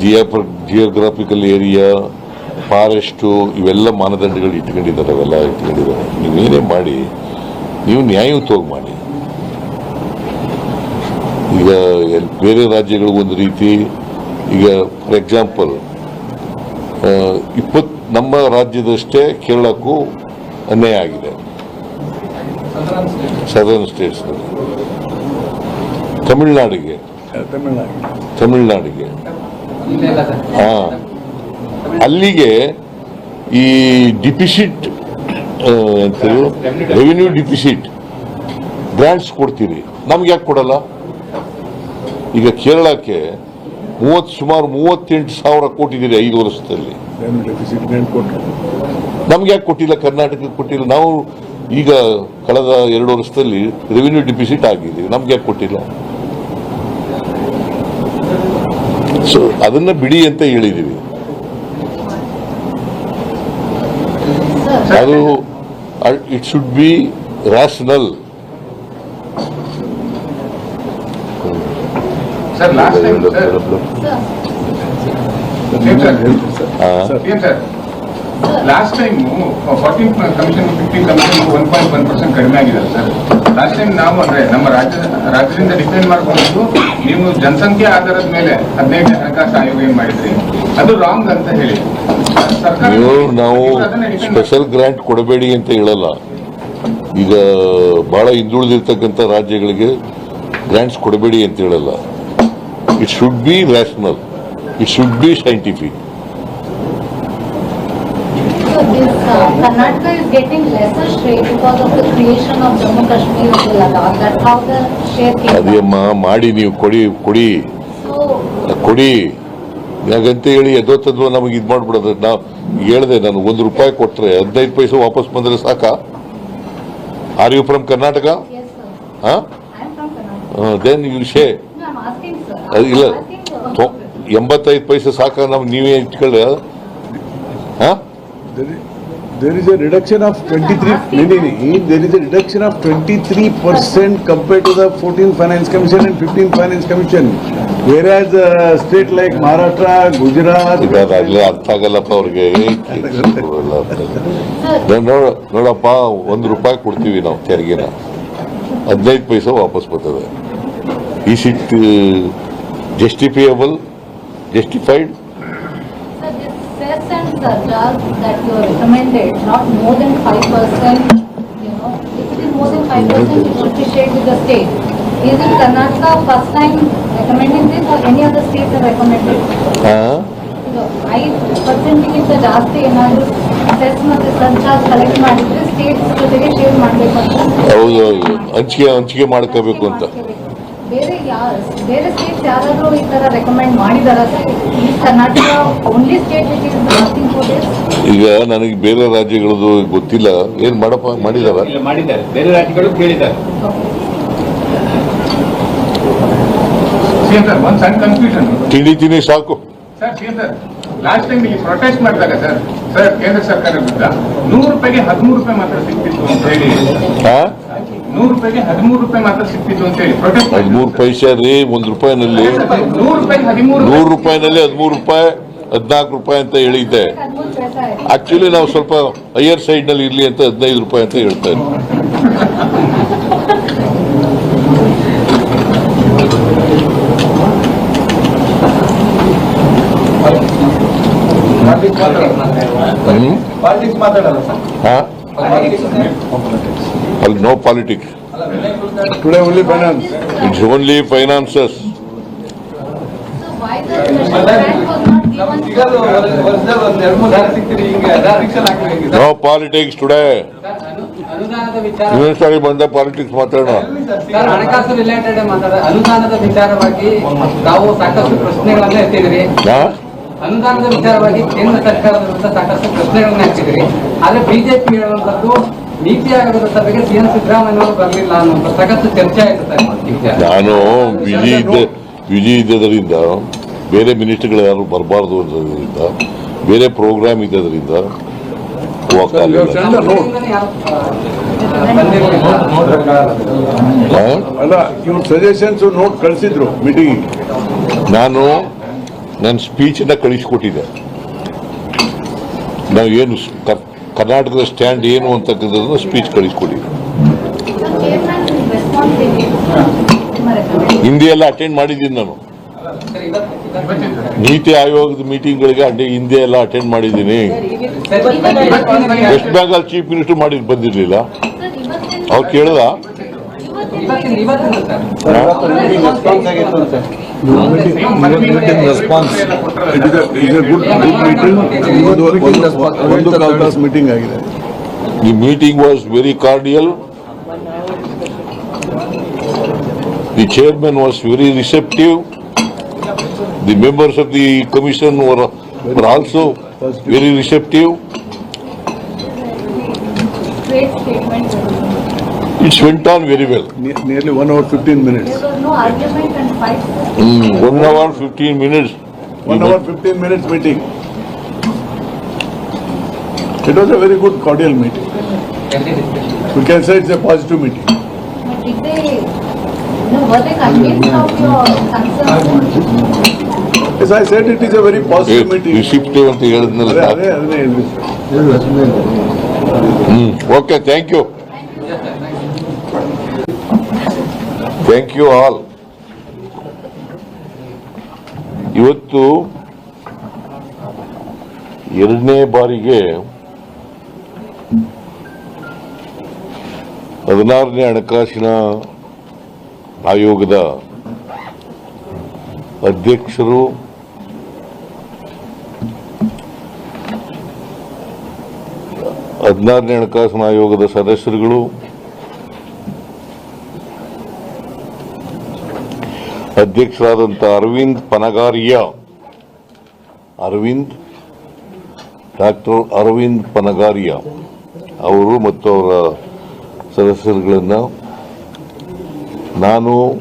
ಜಿಯಾಪ geographical area forest ಇವೆಲ್ಲ ಮಾನದಂಡಗಳು ಇಟ್ಕೊಂಡಿದ್ದಾರೆ, ಅವೆಲ್ಲ ಇಟ್ಕೊಂಡಿದ್ದಾರೆ. ನೀವೇನೇ ಮಾಡಿ, ನೀವು ನ್ಯಾಯಯುತವಾಗಿ ಮಾಡಿ. ಈಗ ಬೇರೆ ರಾಜ್ಯಗಳು ಒಂದು ರೀತಿ, ಈಗ ಫಾರ್ ಎಕ್ಸಾಂಪಲ್ ಇಪ್ಪತ್, ನಮ್ಮ ರಾಜ್ಯದಷ್ಟೇ ಕೇರಳಕ್ಕೂ ಅನ್ಯಾಯ ಆಗಿದೆ. ಸದರ್ನ್ ಸ್ಟೇಟ್ಸ್ನಲ್ಲಿ ತಮಿಳ್ನಾಡಿಗೆ. ತಮಿಳ್ನಾಡು ತಮಿಳ್ನಾಡಿಗೆ? ಹಾ. ಅಲ್ಲಿಗೆ ಈ ಡಿಪಿಸಿಟ್ ರೆವಿನ್ಯೂ ಡಿಪಿಸಿಟ್ ಗ್ರಾಂಟ್ಸ್ ಕೊಡ್ತೀರಿ. ನಮ್ಗೆ ಯಾಕೆ ಕೊಡಲ್ಲ? ಈಗ ಕೇರಳಕ್ಕೆ ಮೂವತ್ತು ಸುಮಾರು ಮೂವತ್ತೆಂಟು ಸಾವಿರ ಕೊಟ್ಟಿದ್ದೀರಿ ಐದು ವರ್ಷದಲ್ಲಿ. ಡೆಫಿಸಿಟ್ ನಮ್ಗೆ ಯಾಕೆ ಕೊಟ್ಟಿಲ್ಲ? ಕರ್ನಾಟಕಕ್ಕೆ ಕೊಟ್ಟಿಲ್ಲ. ನಾವು ಈಗ ಕಳೆದ ಎರಡು ವರ್ಷದಲ್ಲಿ ರೆವಿನ್ಯೂ ಡಿಪಿಸಿಟ್ ಆಗಿದ್ದೀವಿ ನಮ್ಗೆ ಯಾಕೆ ಕೊಟ್ಟಿಲ್ಲ? ಸೊ ಅದನ್ನ ಬಿಡಿ ಅಂತ ಹೇಳಿದೀವಿ. ಅದು it should be rational sir last time fourteen commission fifteen commission one point one percent ಕಡಿಮೆ ಆಗಿದೆ ಸರ್ ಲಾಸ್ಟ್ ಟೈಮ್ ನಾವು ಅಂದ್ರೆ ನಮ್ಮ ರಾಜ್ಯ ರಾಜ್ಯದಿಂದ ಡಿಪೆಂಡ್ ಮಾಡ್ಕೊಂಡು ನೀವು ಜನಸಂಖ್ಯೆ ಆಧಾರದ ಮೇಲೆ ಹದಿನೈದು ಹಣಕಾಸು ಆಯೋಗ ಏನ್ ಮಾಡಿದ್ರಿ? ಅದು ರಾಂಗ್ ಅಂತ ಹೇಳಿ. ನೀವು ಸ್ಪೆಷಲ್ ಗ್ರಾಂಟ್ ಕೊಡಬೇಡಿ ಅಂತ ಹೇಳಲ್ಲ. ಈಗ ಬಹಳ ಹಿಂದುಳಿದಿರ್ತಕ್ಕಂಥ ರಾಜ್ಯಗಳಿಗೆ ಗ್ರಾಂಟ್ಸ್ ಕೊಡಬೇಡಿ ಅಂತ ಹೇಳಲ್ಲ. It should be rational it should be scientific So this uh, Karnataka is getting lesser share because of the creation of Jammu Kashmir and Ladakh. That's how the share came. Adi ಅದೇಮ್ಮ ಮಾಡಿ ನೀವು ಕೊಡಿ ಕೊಡಿ So ಕೊಡಿ ಯಾಕಂತ ಹೇಳಿ ಎದೋತದ್ವ ನಮಗೆ ಇದು ಮಾಡ್ಬಿಡೋದು ನಾವು ಹೇಳ್ದೆ ನಾನು ಒಂದು ರೂಪಾಯಿ ಕೊಟ್ರೆ ಹದಿನೈದು ಪೈಸೆ ವಾಪಸ್ ಬಂದ್ರೆ ಸಾಕ are you from Karnataka yes, sir. ಹಾ I am from Karnataka. Then you ಶೇ No, I'm asking, sir. ಅದು ಇಲ್ಲ ಎಂಬತ್ತೈದು ಪೈಸೆ ಸಾಕ ನಮ್ಗೆ ನೀವೇ ಇಟ್ಕೊಳ್ಳಿ ಹಾ There is a reduction of 23, no, no, no, there is a reduction of 23% compared to the 14 Finance Commission and 15 Finance Commission. Whereas uh, state like Maharashtra, Gujarat. ಈಗ ಅದಾಗ್ಲೇ ಅರ್ಥ ಆಗಲ್ಲಪ್ಪ ಅವ್ರಿಗೆ no pa ನೋಡಪ್ಪ ಒಂದು ರೂಪಾಯಿ ಕೊಡ್ತೀವಿ ನಾವು ತೆರಿಗೆನ ಹದಿನೈದು ಪೈಸೆ ವಾಪಸ್ ಬರ್ತದೆ ಈ ಸಿಟ್ justifiable justified cess and surcharge that you recommended, not more than 5%, you know, if it is more than 5%, you should be shared with the state. Is it Karnataka first time recommending this or any other states have recommended? it? Uh -huh. ಜಾಸ್ತಿ ಏನಾದರೂ cess ಮತ್ತೆ surcharge collect ಮಾಡಿದ್ರೆ states ಜೊತೆಗೆ share ಮಾಡಬೇಕು ಅಂತ ಹೌದು ಹೌದು ಹಂಚಿಕೆ ಹಂಚಿಕೆ ಮಾಡ್ಕೋಬೇಕು ಅಂತ ಬೇರೆ ಯಾರು ಬೇರೆ ಸ್ಟೇಟ್ಸ್ ಯಾರಾದರೂ ಈ ತರ ರೆಕಮೆಂಡ್ ಮಾಡಿದಾರ Karnataka only state which is asking for this ಈಗ ನನಗೆ ಬೇರೆ ರಾಜ್ಯಗಳದ್ದು ಗೊತ್ತಿಲ್ಲ. ಏನ್ ಮಾಡಪ್ಪ ಮಾಡಿದಾರ? ಇಲ್ಲ ಮಾಡಿದ್ದಾರೆ. ಬೇರೆ ರಾಜ್ಯಗಳು ಕೇಳಿದ್ದಾರೆ. ಸರ್ ಒಂದ್ ಸಣ್ಣ ಕನ್ಫ್ಯೂಷನ್ ತಿಂಡಿ ತಿನ್ನಿ ಸಾಕು. ಸರ್ ಸರ್ ಲಾಸ್ಟ್ ಟೈಮ್ ಇಲ್ಲಿ ಪ್ರೊಟೆಸ್ಟ್ ಮಾಡಿದಾಗ ಸರ್ ಸರ್ ಕೇಂದ್ರ ಸರ್ಕಾರ ವಿರುದ್ಧ ನೂರು ರೂಪಾಯಿಗೆ ಹದಿಮೂರು ರೂಪಾಯಿ ಮಾತ್ರ ಸಿಗ್ತಿತ್ತು ಅಂತ ಹೇಳಿ. ನೂರು ರೂಪಾಯಿಗೆ ಹದಿಮೂರು ರೂಪಾಯಿ ಮಾತ್ರ ಸಿಕ್ತಿತ್ತು ಅಂತ ಹೇಳಿ. ಪ್ರೊಟೆಸ್ಟ್ ಹದಿಮೂರು ಪೈಸೆ ರೀ ಒಂದ್ ರೂಪಾಯಿನಲ್ಲಿ ನೂರು ರೂಪಾಯಿ ಹದಿಮೂರು ನೂರು ರೂಪಾಯಿನಲ್ಲಿ ಹದಿಮೂರು ರೂಪಾಯಿ ಹದಿನಾಲ್ಕು ರೂಪಾಯಿ ಅಂತ ಹೇಳಿದ್ದೆ. ಆಕ್ಚುಲಿ ನಾವು ಸ್ವಲ್ಪ ಹೈಯರ್ ಸೈಡ್ನಲ್ಲಿ ಇರ್ಲಿ ಅಂತ ಹದಿನೈದು ರೂಪಾಯಿ ಅಂತ ಹೇಳ್ತಾ ಇದ್ದೀವಿ ಪಾಲಿಟಿಕ್ಸ್ ಮಾತಾಡಲ್ಲ ಸರ್ ಹಾ? ಅಲ್ಲಿ no politics Today only finance. It's only finances No ಸಿಗ್ತೀರಿ ಹಿಂಗೆ ರಿಕ್ಷನ್ ಹಾಕ್ಬೇಕು ನೋ ಪಾಲಿಟಿಕ್ಸ್ ಟುಡೇ ಅನುದಾನದ ವಿಚಾರ ಇನ್ನೊಂದ್ಸರಿ ಬಂದ ಪಾಲಿಟಿಕ್ಸ್ ಮಾತಾಡೋಣ ಸರ್ ಹಣಕಾಸು ರಿಲೇಟೆಡ್ ಮಾತಾಡ ಅನುದಾನದ ವಿಚಾರವಾಗಿ ತಾವು ಸಾಕಷ್ಟು ಪ್ರಶ್ನೆಗಳನ್ನ ಎತ್ತಿದ್ರಿ ಹಾ? ಅನುದಾನದ ವಿಚಾರವಾಗಿ ಕೇಂದ್ರ ಸರ್ಕಾರದ ವಿರುದ್ಧ ಸಾಕಷ್ಟು ಪ್ರಶ್ನೆಗಳನ್ನ ಎತ್ತಿದ್ರಿ ಆದ್ರೆ ಬಿಜೆಪಿ ಹೇಳುವಂತದ್ದು ನೀತಿ ಆಯೋಗದ ಸಭೆಗೆ ಸಿಎಂ ಸಿದ್ದರಾಮಯ್ಯ ಅವರು ಬರಲಿಲ್ಲ ಅನ್ನುವಂಥ ಸಾಕಷ್ಟು ಚರ್ಚೆ ಆಯ್ತು ಸರ್ ನಾನು ಬಿಜಿ ಇದ್ದೆ ಬಿಜಿ ಇದ್ದದರಿಂದ ಬೇರೆ ಮಿನಿಸ್ಟರ್ಗಳು ಯಾರು ಬರಬಾರ್ದು ಅನ್ನೋದ್ರಿಂದ ಬೇರೆ ಪ್ರೋಗ್ರಾಮ್ ಇದ್ದದರಿಂದ ಸಜೆಷನ್ಸ್ ನೋಟ್ ಕಳಿಸಿದ್ರು ಮೀಟಿಂಗ್ ನಾನು ನನ್ನ ಸ್ಪೀಚನ್ನ ಕಳಿಸ್ಕೊಟ್ಟಿದ್ದೆ. ನಾವು ಏನು ಸ್- ಕರ್- ಕರ್ನಾಟಕದ ಸ್ಟ್ಯಾಂಡ್ ಏನು ಅಂತಕ್ಕಂಥದ್ದನ್ನು ಸ್ಪೀಚ್ ಕಳಿಸ್ಕೊಡಿ The chairman is responsible. ನಿಮ್ಮ recommendation. ಹಿಂದಿ ಎಲ್ಲ ಅಟೆಂಡ್ ಮಾಡಿದ್ದೀನಿ ನಾನು ನೀತಿ ಆಯೋಗದ ಮೀಟಿಂಗ್ಗಳಿಗೆ ಅಡ್ಡಿ ಹಿಂದಿ ಎಲ್ಲ ಅಟೆಂಡ್ ಮಾಡಿದ್ದೀನಿ ವೆಸ್ಟ್ ಬೆಂಗಾಲ್ ಚೀಫ್ ಮಿನಿಸ್ಟರ್ ಮಾಡಿ ಬಂದಿರಲಿಲ್ಲ ಅವ್ರು ಕೇಳ್ದ ರೆಸ್ಪಾನ್ಸ್. ಒಂದು ಮೀಟಿಂಗ್ ಆಗಿದೆ The meeting was very cordial. The chairman was very receptive. The members of the commission were, were also very receptive. Great statement. It went on very well. Ne- nearly one hour fifteen minutes. There was no argument and fight. Mm, One hour, fifteen minutes. One hour fifteen minutes meeting. It was a very good cordial meeting. We can say it's a positive meeting. But did they, you know, were they convinced of your concerns? As I said, it is a very positive meeting. Receptive ಅಂತ ಹೇಳಿದ್ನಲ್ಲ ಅದೇ ಅದೇ ಅದನ್ನೇ ಹೇಳಿದ್ದು. ಹ್ಮ್ okay thank you Thank you all ಇವತ್ತು ಎರಡನೇ ಬಾರಿಗೆ ಹದಿನಾರನೇ ಹಣಕಾಸಿನ ಆಯೋಗದ ಅಧ್ಯಕ್ಷರು ಹದಿನಾರನೇ ಹಣಕಾಸಿನ ಆಯೋಗದ ಸದಸ್ಯರುಗಳು ಅಧ್ಯಕ್ಷರಾದಂಥ ಅರವಿಂದ್ ಪನಗಾರಿಯ. ಅರವಿಂದ್ ಡಾಕ್ಟರ್ ಅರವಿಂದ್ ಪನಗಾರಿಯ ಅವರು ಮತ್ತು ಅವರ ಸದಸ್ಯರುಗಳನ್ನು ನಾನು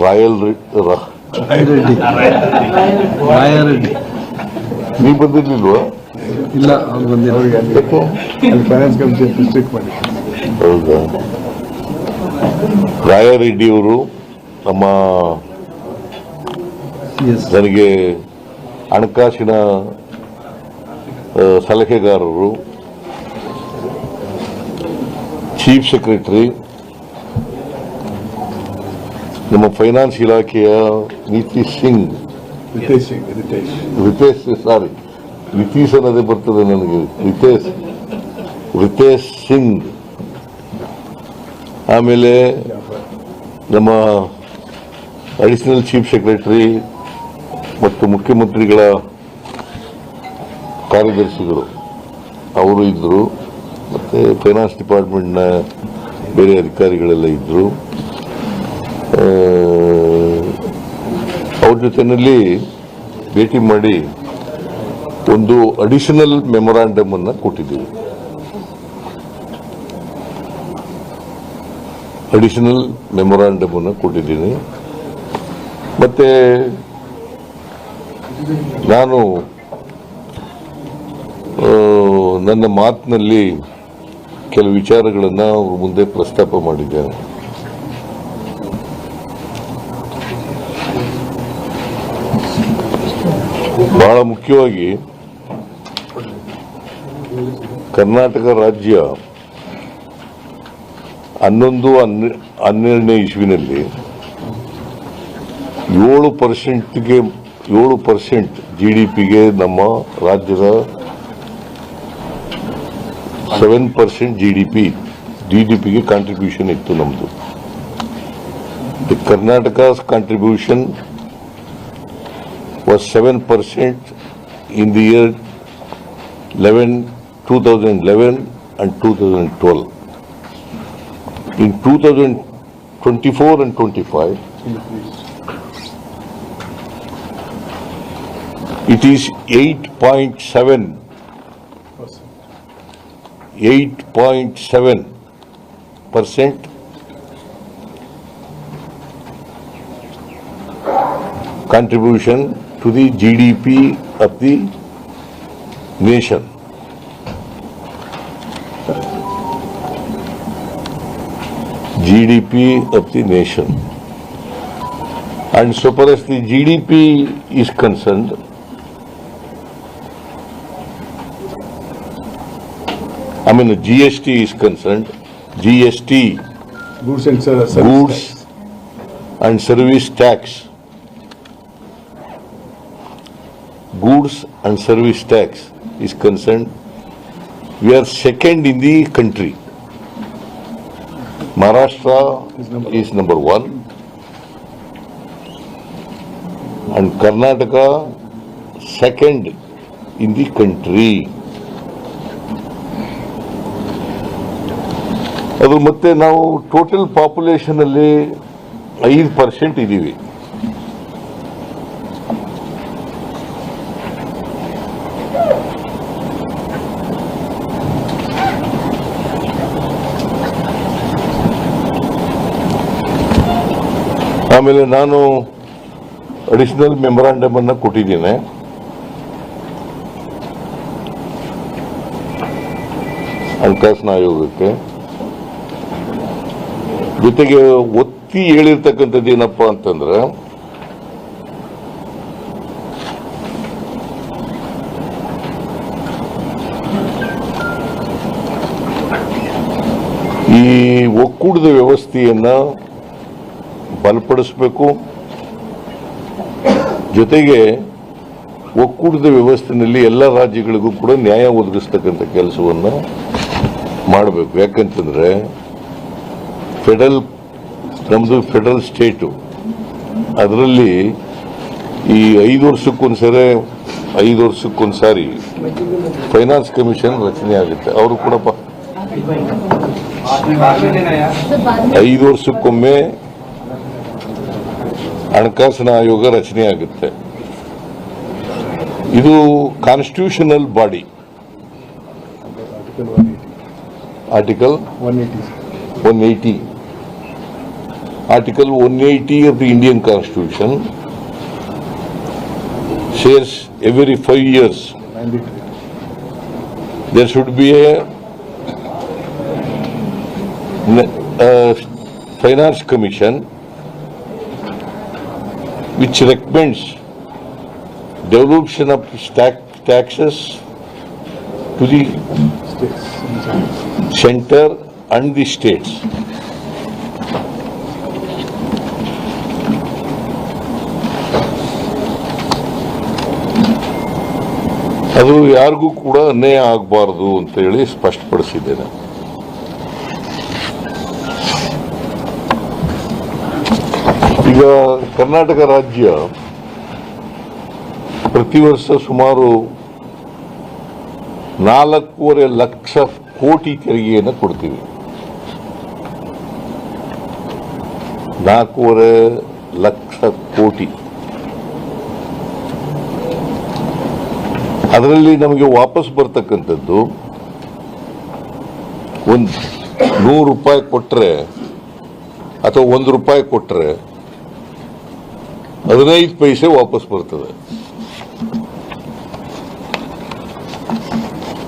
ರಾಯಲ್ ರಿ- ರೆಡ್ಡಿ. ನೀವು ಬಂದಿರ್ಲಿಲ್ವಾ? ಇಲ್ಲ ಫೈನಾನ್ಸ್ ಕಮಿಷನ್ ಹೌದಾ? ರಾಯರೆಡ್ಡಿಯವರು ನಮ್ಮ ನನಗೆ ಹಣಕಾಸಿನ ಸಲಹೆಗಾರರು ಚೀಫ್ ಸೆಕ್ರೆಟರಿ ನಮ್ಮ ಫೈನಾನ್ಸ್ ಇಲಾಖೆಯ ನಿತೀಶ್ ಸಿಂಗ್. ರಿತೇಶ್ ರಿತೇಶ್ ರಿತೇಶ್ ಸಾರಿ ನಿತೀಶ್ ಅನ್ನೋದೇ ಬರ್ತದೆ ನನಗೆ. ರಿತೇಶ್ ರಿತೇಶ್ ಸಿಂಗ್. ಆಮೇಲೆ ನಮ್ಮ ಅಡಿಷನಲ್ ಚೀಫ್ ಸೆಕ್ರೆಟರಿ ಮತ್ತು ಮುಖ್ಯಮಂತ್ರಿಗಳ ಕಾರ್ಯದರ್ಶಿಗಳು, ಅವರು ಇದ್ದರು ಮತ್ತು ಫೈನಾನ್ಸ್ ಡಿಪಾರ್ಟ್ಮೆಂಟ್ನ ಬೇರೆ ಅಧಿಕಾರಿಗಳೆಲ್ಲ ಇದ್ದರು ಅವ್ರ ಜೊತೆಯಲ್ಲಿ ಭೇಟಿ ಮಾಡಿ ಒಂದು ಅಡಿಷನಲ್ ಮೆಮೊರಾಂಡಮ್ ಅನ್ನ ಕೊಟ್ಟಿದ್ದೀವಿ. ಅಡಿಷನಲ್ ಮೆಮೊರಾಂಡಮನ್ನು ಕೊಟ್ಟಿದ್ದೀನಿ. ಮತ್ತೆ ನಾನು ನನ್ನ ಮಾತಿನಲ್ಲಿ ಕೆಲವು ವಿಚಾರಗಳನ್ನು ಅವ್ರ ಮುಂದೆ ಪ್ರಸ್ತಾಪ ಮಾಡಿದ್ದೇನೆ. ಬಹಳ ಮುಖ್ಯವಾಗಿ ಕರ್ನಾಟಕ ರಾಜ್ಯ ಹನ್ನೊಂದು, ಹನ್ನೆ- ಹನ್ನೆರಡನೇ ಇಸ್ವಿನಲ್ಲಿ ಏಳು ಪರ್ಸೆಂಟ್ಗೆ ಏಳು ಪರ್ಸೆಂಟ್ ಜಿ ಡಿ ಪಿಗೆ ನಮ್ಮ ರಾಜ್ಯದ seven percent G D P G D ಪಿಗೆ ಕಾಂಟ್ರಿಬ್ಯೂಷನ್ ಇತ್ತು ನಮ್ಮದು the Karnataka's contribution was 7% in the year 11, 2011 and 2012. In 2024 and 25, It is 8.7, 8.7 percent contribution to the GDP of the nation. GDP of the nation. And so far as the GDP is concerned, I mean, the GST is concerned, GST, Goods and ser- service. goods and service tax, goods and service tax is concerned, we are second in the country. Maharashtra is number one. And Karnataka second in the country. ಅದು ಮತ್ತೆ ನಾವು total population ಅಲ್ಲಿ ಐದು percent ಇದ್ದೀವಿ. ಆಮೇಲೆ ನಾನು additional memorandum ಅನ್ನ ಕೊಟ್ಟಿದ್ದೇನೆ. ಹಣಕಾಸಿನ ಆಯೋಗಕ್ಕೆ. ಜೊತೆಗೆ ಒತ್ತಿ ಹೇಳಿರ್ತಕ್ಕಂಥದ್ದು ಏನಪ್ಪ ಅಂತಂದ್ರೆ, ಈ ಒಕ್ಕೂಡದ ವ್ಯವಸ್ಥೆಯನ್ನ ಬಲಪಡಿಸಬೇಕು. ಜೊತೆಗೆ ಒಕ್ಕೂಟದ ವ್ಯವಸ್ಥೆಯಲ್ಲಿ ಎಲ್ಲ ರಾಜ್ಯಗಳಿಗೂ ಕೂಡ ನ್ಯಾಯ ಒದಗಿಸ್ತಕ್ಕಂಥ ಕೆಲಸವನ್ನು ಮಾಡಬೇಕು. ಯಾಕಂತಂದ್ರೆ ಫೆಡರಲ್ ನಮ್ಮದು ಫೆಡರಲ್ ಸ್ಟೇಟು. ಅದರಲ್ಲಿ ಈ ಐದು ವರ್ಷಕ್ಕೊಂದ್ಸರಿ ಐದು ವರ್ಷಕ್ಕೊಂದ್ಸಾರಿ ಫೈನಾನ್ಸ್ ಕಮಿಷನ್ ರಚನೆ ಆಗುತ್ತೆ. ಅವರು ಕೂಡ ಐದು ವರ್ಷಕ್ಕೊಮ್ಮೆ ಹಣಕಾಸಿನ ಆಯೋಗ ರಚನೆ ಆಗುತ್ತೆ. ಇದು constitutional body article one eighty Article 180 of the Indian Constitution says every five years there should be a, a finance commission which recommends devolution of tax taxes to the center and the states. ಅದು ಯಾರಿಗೂ ಕೂಡ ಅನ್ಯಾಯ ಆಗಬಾರದು ಅಂತ ಹೇಳಿ ಸ್ಪಷ್ಟಪಡಿಸಿದ್ದೇನೆ. ಈಗ ಕರ್ನಾಟಕ ರಾಜ್ಯ ಪ್ರತಿ ವರ್ಷ ಸುಮಾರು ನಾಲ್ಕೂವರೆ ಲಕ್ಷ ಕೋಟಿ ತೆರಿಗೆಯನ್ನು ಕೊಡ್ತೀವಿ. ನಾಲ್ಕೂವರೆ ಲಕ್ಷ ಕೋಟಿ. ಅದರಲ್ಲಿ ನಮಗೆ ವಾಪಸ್ ಬರ್ತಕ್ಕಂಥದ್ದು ಒಂದು ನೂರು ರೂಪಾಯಿ ಕೊಟ್ಟರೆ ಅಥವಾ ಒಂದು ರೂಪಾಯಿ ಕೊಟ್ಟರೆ ಹದಿನೈದು ಪೈಸೆ ವಾಪಸ್ ಬರ್ತದೆ.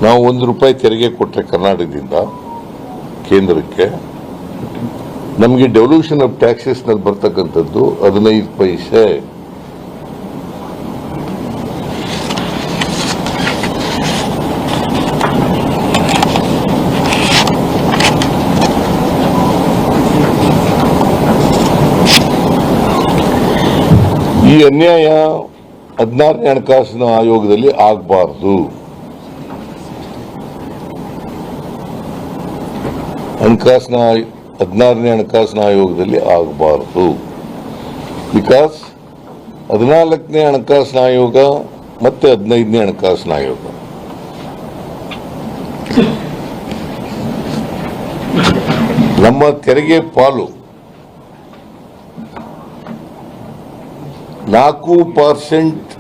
ನಾವು ಒಂದು ರೂಪಾಯಿ ತೆರಿಗೆ ಕೊಟ್ಟರೆ ಕರ್ನಾಟಕದಿಂದ, ಕೇಂದ್ರಕ್ಕೆ, ನಮಗೆ ಡೆವಲ್ಯೂಷನ್ ಆಫ್ ಟ್ಯಾಕ್ಸಸ್ನಲ್ಲಿ ಬರ್ತಕ್ಕಂಥದ್ದು ಹದಿನೈದು ಪೈಸೆ. ಈ ಅನ್ಯಾಯ ಹದಿನಾರನೇ ಹಣಕಾಸಿನ ಆಯೋಗದಲ್ಲಿ ಆಗಬಾರ್ದು. ಹಣಕಾಸಿನ ಹದಿನಾರನೇ ಹಣಕಾಸಿನ ಆಯೋಗದಲ್ಲಿ ಆಗಬಾರದು. ಬಿಕಾಸ್ ಹದಿನಾಲ್ಕನೇ ಹಣಕಾಸಿನ ಆಯೋಗ ಮತ್ತೆ ಹದಿನೈದನೇ ಹಣಕಾಸಿನ ಆಯೋಗ. ನಮ್ಮ ತೆರಿಗೆ ಪಾಲು ನಾಲ್ಕು ಪರ್ಸೆಂಟ್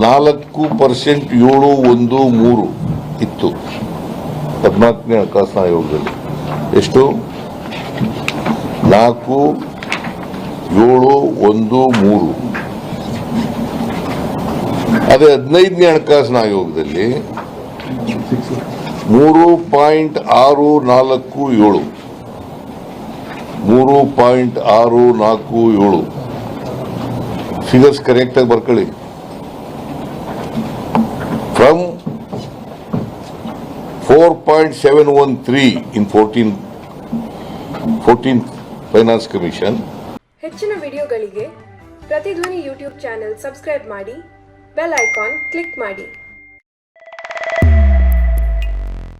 ನಾಲ್ಕು ಪರ್ಸೆಂಟ್, ಏಳು ಒಂದು ಮೂರು ಇತ್ತು. ಹದಿನಾಲ್ಕನೇ ಹಣಕಾಸಿನ ಆಯೋಗದಲ್ಲಿ. ಎಷ್ಟು? ನಾಲ್ಕು, ಏಳು, ಒಂದು, ಮೂರು. ಅದೇ ಹದಿನೈದನೇ ಹಣಕಾಸಿನ ಆಯೋಗದಲ್ಲಿ ಮೂರು ಪಾಯಿಂಟ್ ಆರು ನಾಲ್ಕು ಏಳು. ಮೂರು ಪಾಯಿಂಟ್ ಆರು ನಾಲ್ಕು ಏಳು. ಫಿಗರ್ಸ್ ಕರೆಕ್ಟ್ ಆಗಿ ಬರ್ಕೊಳ್ಳಿ. From four point seven one three in fourteen fourteen finance commission ಹೆಚ್ಚಿನ ವಿಡಿಯೋಗಳಿಗೆ ಪ್ರತಿಧ್ವನಿ ಯೂಟ್ಯೂಬ್ ಚಾನೆಲ್ ಸಬ್ಸ್ಕ್ರೈಬ್ ಮಾಡಿ, ಬೆಲ್ ಐಕಾನ್ ಕ್ಲಿಕ್ ಮಾಡಿ.